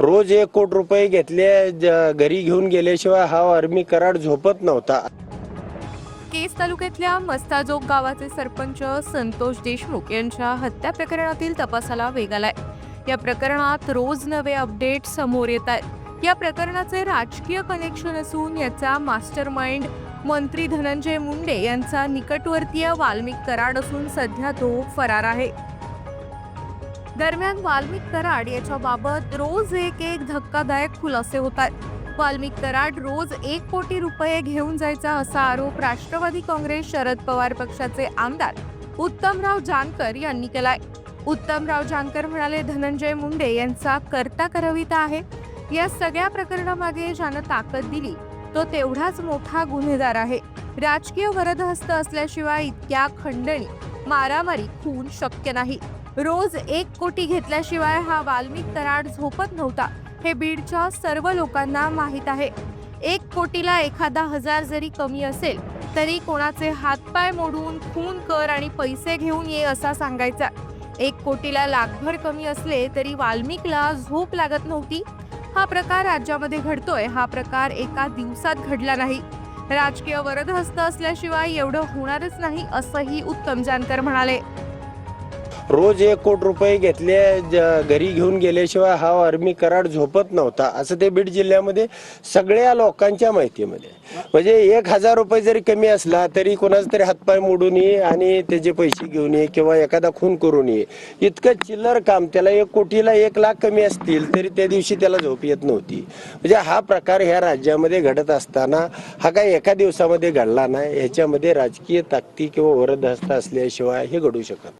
रोज एक कोटी रुपये घेतले ज- घरी घेऊन गेल्याशिवाय हा आर्मी कराड झोपत नव्हता. केस तालुक्यातल्या मस्ताजोग गावाचे सरपंच संतोष देशमुख यांच्या हत्या प्रकरणातील तपासाला वेग आलाय. या प्रकरणात रोज नवे अपडेट समोर येत आहेत. या प्रकरणाचे राजकीय कनेक्शन असून याचा मास्टर माइंड मंत्री धनंजय मुंडे यांचा निकटवर्तीय वाल्मिक कराड असून सध्या तो फरार आहे. दरम्यान वाल्मिक कराड याच्याबाबत रोज एक एक धक्कादायक खुलासे होत आहेत. वाल्मिक कराड रोज एक कोटी रुपये घेऊन जायचा असा आरोप राष्ट्रवादी काँग्रेस शरद पवार पक्षाचे आमदार उत्तमराव जानकर यांनी केलाय. उत्तमराव जानकर म्हणाले धनंजय मुंडे यांचा करता करविता आहे. या सगळ्या प्रकरणामागे ज्यानं ताकद दिली तो तेवढाच मोठा गुन्हेगार आहे. राजकीय वरदहस्त असल्याशिवाय इतक्या खंडणी मारामारी खून शक्य नाही. रोज एक कोटी घेतल्याशिवाय हा वाल्मिक कराड झोपत नव्हता हे बीडच्या सर्व लोकांना माहीत आहे. एक कोटीला एखादा हजार जरी कमी असेल तरी कोणाचे हातपाय मोडून खून कर आणि पैसे घेऊन ये असा सांगायचा. एक कोटीला लाखभर कमी असले तरी वाल्मिकला झोप लागत नव्हती. हा प्रकार राज्यामध्ये घडतोय हा प्रकार एका दिवसात घडला नाही. राजकीय वरदहस्त असल्याशिवाय एवढं होणारच नाही असंही उत्तम जानकर म्हणाले. रोज एक कोटी रुपये घेतले ज- घरी घेऊन गेल्याशिवाय हा आर्मी कराड झोपत नव्हता असं ते बीड जिल्ह्यामध्ये सगळ्या लोकांच्या माहितीमध्ये. म्हणजे एक हजार रुपये जरी कमी असला तरी कोणाचा तरी हातपाय मोडून ये आणि त्याचे पैसे घेऊन ये किंवा एखादा खून करून ये. इतकं चिल्लर काम त्याला एक कोटीला एक लाख कमी असतील तरी त्या दिवशी त्याला झोप येत नव्हती. म्हणजे हा प्रकार ह्या राज्यामध्ये घडत असताना हा काय एका दिवसामध्ये घडला नाही. ह्याच्यामध्ये राजकीय ताकदी किंवा वरदहस्त असल्याशिवाय हे घडू शकत